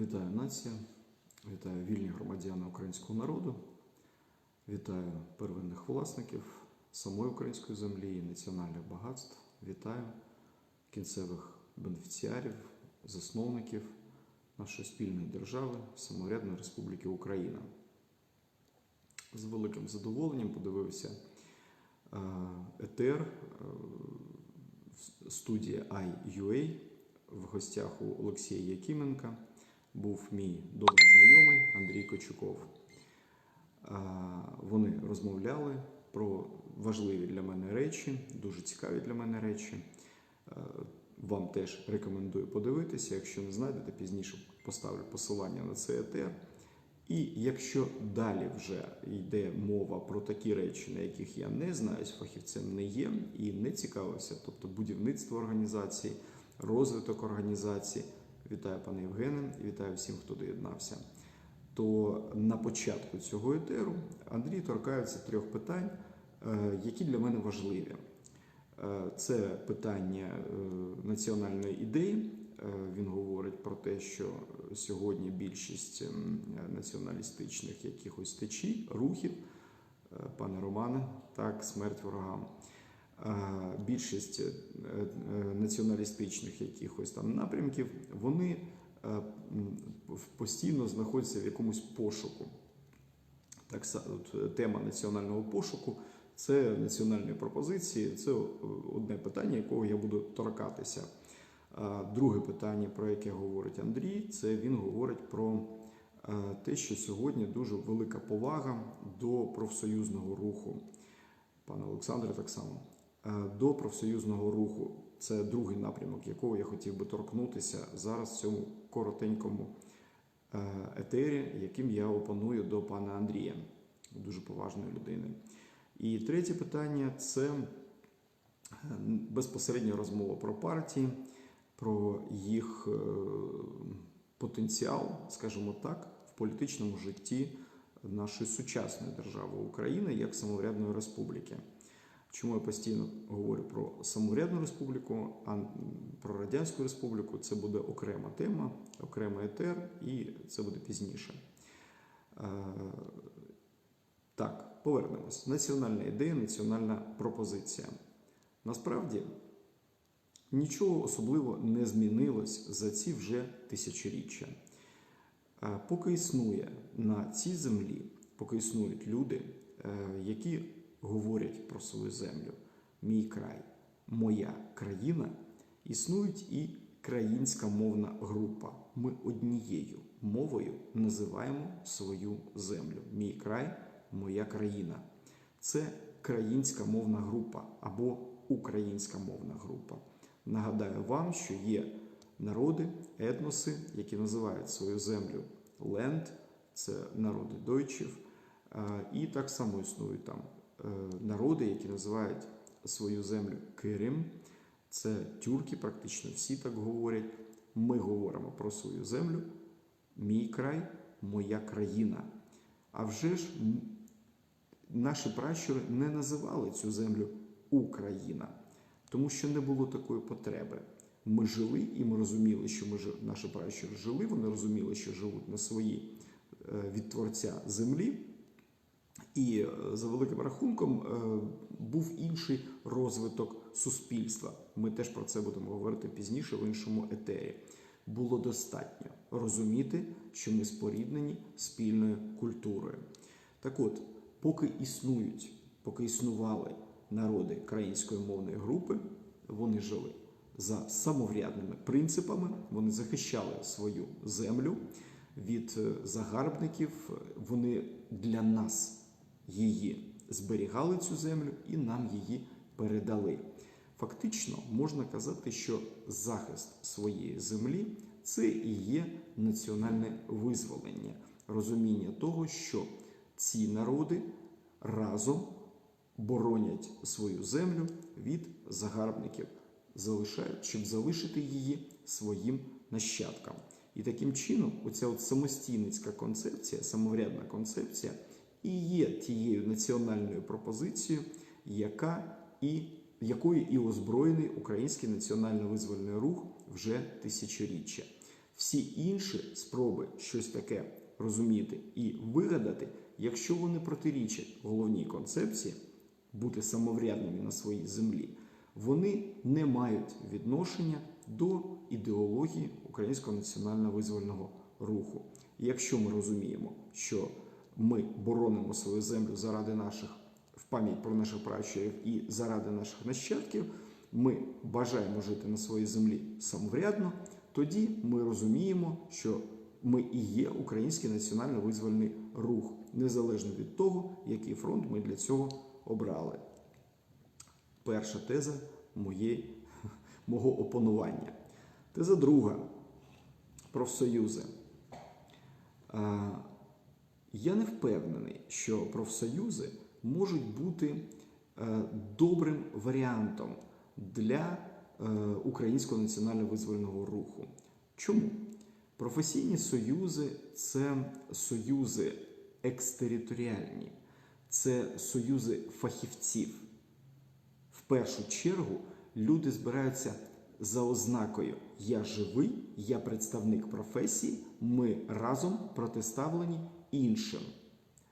Вітаю нація, вітаю вільні громадяни українського народу, вітаю первинних власників самої української землі і національних багатств. Вітаю кінцевих бенефіціарів, засновників нашої спільної держави, самоврядної Республіки Україна. З великим задоволенням подивився е, етер е, в студії iUA в гостях у Олексія Якименка був мій добрий знайомий Андрій Кочуков. Вони розмовляли про важливі для мене речі, дуже цікаві для мене речі. Вам теж рекомендую подивитися. Якщо не знайдете, пізніше поставлю посилання на цей етер. І якщо далі вже йде мова про такі речі, на яких я не знаюсь, фахівцем не є і не цікавився, тобто будівництво організації, розвиток організації. Вітаю пане Євгене і вітаю всім, хто доєднався. То на початку цього етеру Андрій торкається трьох питань, е, які для мене важливі. Е, Це питання е, національної ідеї. Він говорить про те, що сьогодні більшість ем, націоналістичних якихось течій, рухів, пане Романе, так, смерть ворогам. Більшість е, е, націоналістичних якихось там напрямків, вони е, постійно знаходяться в якомусь пошуку. Так, от, тема національного пошуку це національні пропозиції. Це одне питання, якого я буду торкатися. Друге питання, про яке говорить Андрій, це він говорить про те, що сьогодні дуже велика повага до профсоюзного руху. Пане Олександре, так само. Е, До профсоюзного руху. Це другий напрямок, якого я хотів би торкнутися зараз в цьому коротенькому е, етері, яким я опоную до пана Андрія, дуже поважної людини. І третє питання це е, безпосередня розмова про партії, про їх потенціал, скажімо так, в політичному житті нашої сучасної держави України як самоврядної республіки. Чому я постійно говорю про самоврядну республіку, а про радянську республіку це буде окрема тема, окремий етер, і це буде пізніше. Е, Так, повернемось. Національна ідея, національна пропозиція. Насправді нічого особливо не змінилось за ці вже тисячоріччя. Е, Поки існує на цій землі, поки існують люди, е, які говорять про свою землю, мій край, моя країна, існують і країнська мовна група. Ми однією мовою називаємо свою землю. Мій край, моя країна. Це країнська мовна група або українська мовна група. Нагадаю вам, що є народи, етноси, які називають свою землю ленд, це народи дойчів, і так само існують там народи, які називають свою землю Кирим. Це тюрки, практично всі так говорять. Ми говоримо про свою землю, мій край, моя країна. А вже ж наші пращури не називали цю землю Україна, тому що не було такої потреби. Ми жили і ми розуміли, що ми наші пращури жили. Вони розуміли, що живуть на своїй е, від творця землі. І е, за великим рахунком е, був інший розвиток суспільства. Ми теж про це будемо говорити пізніше в іншому етері. Було достатньо розуміти, що ми споріднені спільною культурою. Так от, поки існують, поки існували народи країнської мовної групи, вони жили за самоврядними принципами, вони захищали свою землю від е, загарбників, вони для нас її зберігали цю землю і нам її передали. Фактично можна казати, що захист своєї землі це і є національне визволення, розуміння того, що ці народи разом боронять свою землю від загарбників, залишають, щоб залишити її своїм нащадкам. І таким чином, оця от самостійницька концепція, самоврядна концепція, і є тією національною пропозицією, яка і якою і озброєний український національно-визвольний рух вже тисячоріччя. Всі інші спроби щось таке розуміти і вигадати, якщо вони протирічать головній концепції бути самоврядними на своїй землі, вони не мають відношення до ідеології українського національно-визвольного руху. Якщо ми розуміємо, що ми боронимо свою землю заради наших в пам'ять про наших пращурів і заради наших нащадків, ми бажаємо жити на своїй землі самоврядно, тоді ми розуміємо, що ми і є український національно-визвольний рух, незалежно від того, який фронт ми для цього обрали. Перша теза моєї, мого опанування. Теза друга профсоюзи. Я не впевнений, що профсоюзи можуть бути е, добрим варіантом для е, українського національно-визвольного руху. Чому? Професійні союзи це союзи екстериторіальні, це союзи фахівців. В першу чергу люди збираються за ознакою Я живий, я представник професії, ми разом протиставлені іншим.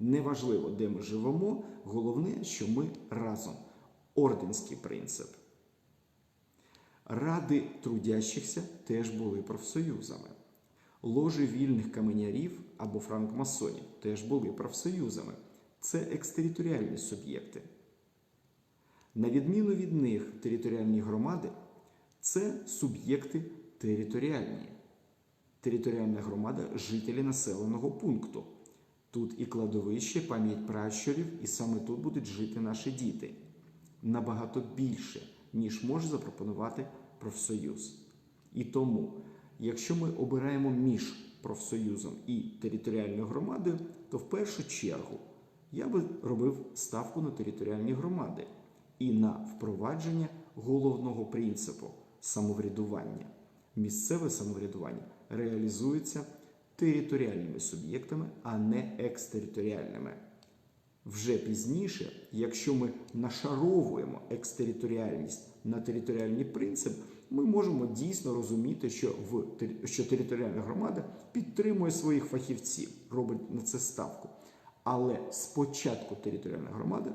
Неважливо, де ми живемо, головне, що ми разом. Орденський принцип. Ради трудящихся теж були профсоюзами. Ложі вільних каменярів або франкмасонів теж були профсоюзами. Це екстериторіальні суб'єкти. На відміну від них, територіальні громади це суб'єкти територіальні. Територіальна громада жителі населеного пункту. Тут і кладовище, пам'ять пращурів, і саме тут будуть жити наші діти. Набагато більше, ніж може запропонувати профсоюз. І тому, якщо ми обираємо між профсоюзом і територіальною громадою, то в першу чергу я би робив ставку на територіальні громади і на впровадження головного принципу самоврядування. Місцеве самоврядування реалізується територіальними суб'єктами, а не екстериторіальними. Вже пізніше, якщо ми нашаровуємо екстериторіальність на територіальний принцип, ми можемо дійсно розуміти, що в що територіальна громада підтримує своїх фахівців, робить на це ставку. Але спочатку територіальна громада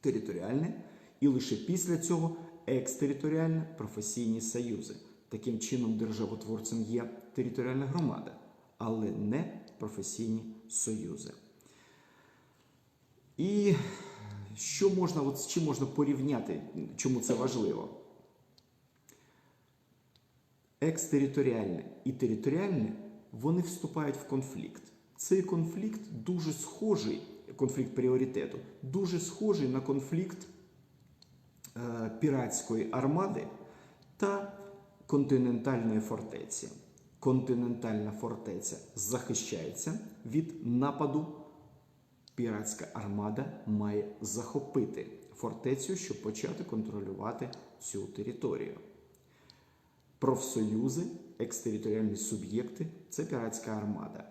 територіальне, і лише після цього екстериторіальні професійні союзи. Таким чином, державотворцем є територіальна громада, але не професійні союзи. І що можна, от з чим можна порівняти, чому це важливо? Екстериторіальне і територіальне вони вступають в конфлікт. Цей конфлікт дуже схожий, конфлікт пріоритету, дуже схожий на конфлікт е, піратської армади та континентальної фортеці. Континентальна фортеця захищається від нападу. Піратська армада має захопити фортецю, щоб почати контролювати цю територію. Профсоюзи, екстериторіальні суб'єкти це піратська армада.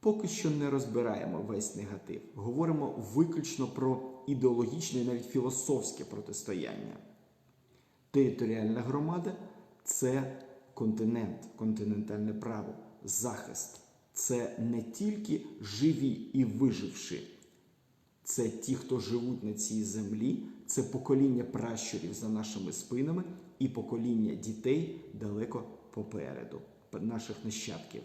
Поки що не розбираємо весь негатив. Говоримо виключно про ідеологічне і навіть філософське протистояння. Територіальна громада це континент, континентальне право, захист. Це не тільки живі і виживши, це ті, хто живуть на цій землі, це покоління пращурів за нашими спинами і покоління дітей далеко попереду, наших нащадків.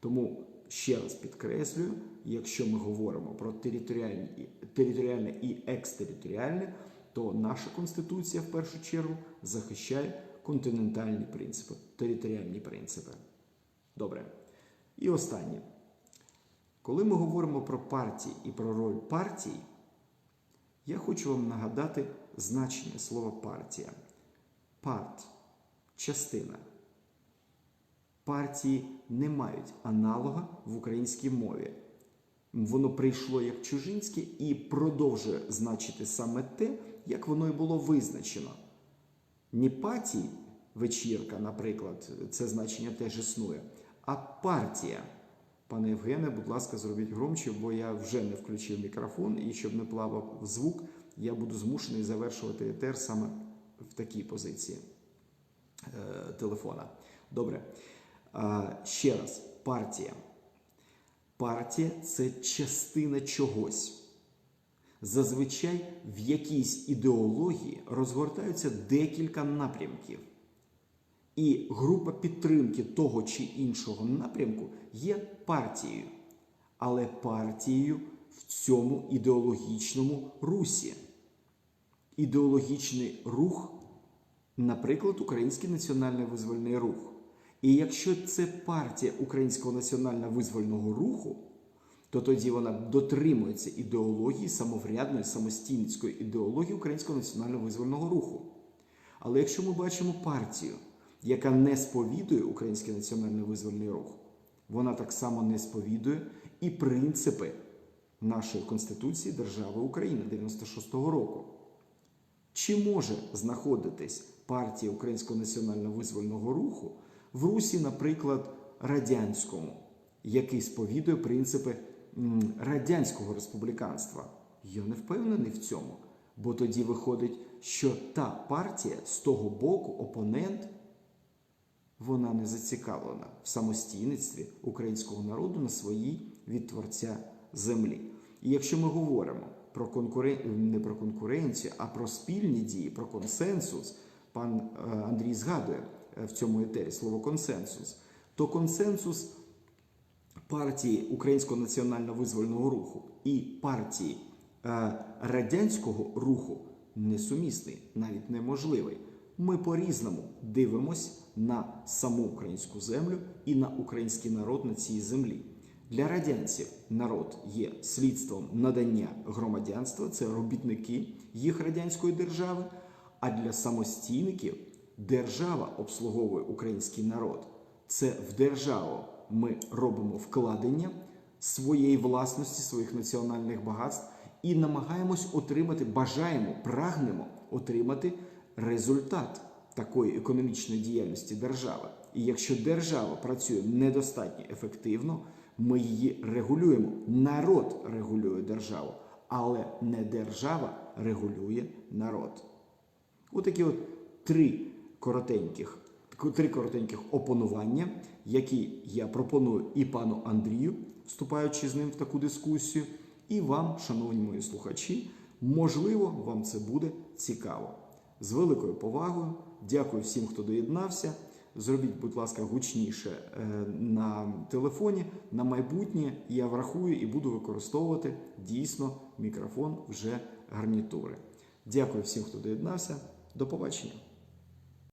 Тому ще раз підкреслюю, якщо ми говоримо про територіальне і екстериторіальне, то наша конституція в першу чергу захищає континентальні принципи, територіальні принципи. Добре. І останнє. Коли ми говоримо про партії і про роль партій, я хочу вам нагадати значення слова партія. Парт частина. Партії не мають аналога в українській мові. Воно прийшло як чужинське і продовжує значити саме те, як воно і було визначено. Ніпатій, вечірка, наприклад, це значення теж існує. А партія. Пане Євгене, будь ласка, зробіть громче, бо я вже не включив мікрофон, і щоб не плавав звук, я буду змушений завершувати етер саме в такій позиції е, телефона. Добре. А, ще раз, партія. Партія це частина чогось. Зазвичай в якійсь ідеології розгортаються декілька напрямків. І група підтримки того чи іншого напрямку є партією, але партією в цьому ідеологічному русі. Ідеологічний рух, наприклад, Український національний визвольний рух. І якщо це партія Українського національно-визвольного руху, то тоді вона дотримується ідеології самоврядної самостійницької ідеології Українського національно-визвольного руху. Але якщо ми бачимо партію, яка не сповідує Український національний визвольний рух, вона так само не сповідує і принципи нашої Конституції Держави України 96-го року. Чи може знаходитись партія Українського національно-визвольного руху в Русі, наприклад, радянському, який сповідує принципи радянського республіканства? Я не впевнений в цьому, бо тоді виходить, що та партія з того боку, опонент, вона не зацікавлена в самостійництві українського народу на своїй від творця землі. І якщо ми говоримо про конкурен... не про конкуренцію, а про спільні дії, про консенсус, пан е, Андрій згадує е, в цьому етері слово консенсус, то консенсус партії Українського національно-визвольного руху і партії е, радянського руху несумісний, навіть неможливий. Ми по-різному дивимось на саму українську землю і на український народ на цій землі. Для радянців народ є слідством надання громадянства, це робітники їх радянської держави. А для самостійників держава обслуговує український народ. Це в державу ми робимо вкладення своєї власності, своїх національних багатств і намагаємось отримати, бажаємо, прагнемо отримати результат такої економічної діяльності держави. І якщо держава працює недостатньо ефективно, ми її регулюємо. Народ регулює державу, але не держава регулює народ. Отакі от три коротеньких, три коротеньких опонування, які я пропоную і пану Андрію, вступаючи з ним в таку дискусію, і вам, шановні мої слухачі, можливо, вам це буде цікаво. З великою повагою, дякую всім, хто доєднався. Зробіть, будь ласка, гучніше е, на телефоні. На майбутнє я врахую і буду використовувати дійсно мікрофон вже гарнітури. Дякую всім, хто доєднався. До побачення.